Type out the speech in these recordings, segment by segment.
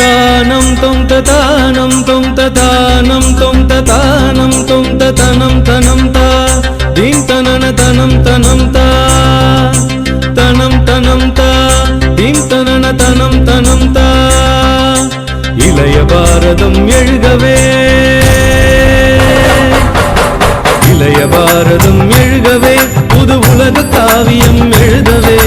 தானம் தொம் ததானம் தொம் ததானம் தொம் ததானம் தொம் ததனம் தனம் தா. தீம் தனன தனம் தனம் தா. தனம் தனம் தா. தீம் தனன தனம் தனம் தா. இளைய பாரதம் எழுகவே. இளைய பாரதம் எழுகவே. புது உலக காவியம் எழுதவே.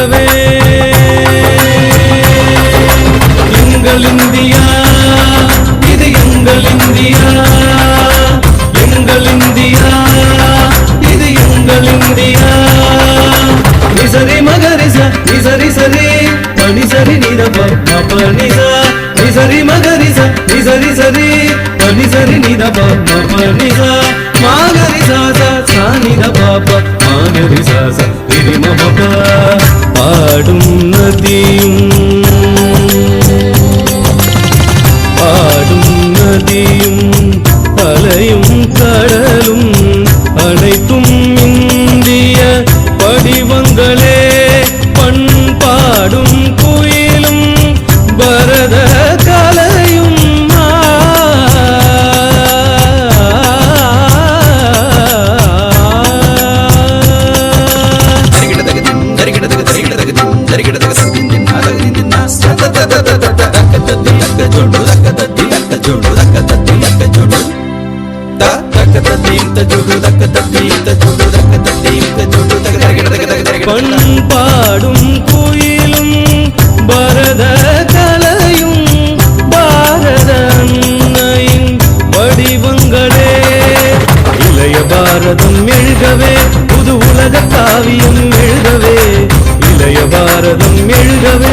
பாரதம் எங்கள் இந்தியா இது எங்கள் இந்தியா. எங்கள் இந்தியா இது எங்கள் இந்தியா. நிசரி மகரிச நிசரி சரி. பனி சரி நிதப மபனிச நிசரி மகரிச நிசரி சரி. பனி சரி நிதப மபனிச மாகரி சாச சானித பாப மாகரி சாச திரி மப பாடும் நதியும் பாடும் நதியும் அலையும் கடலும் அனைத்தும் இந்திய படிவங்களே பண்பாடும் குயிலும் பரத கலை பாரதம் எழுகவே புது உலக காவியம் எழுதவே இளைய பாரதம் எழுகவே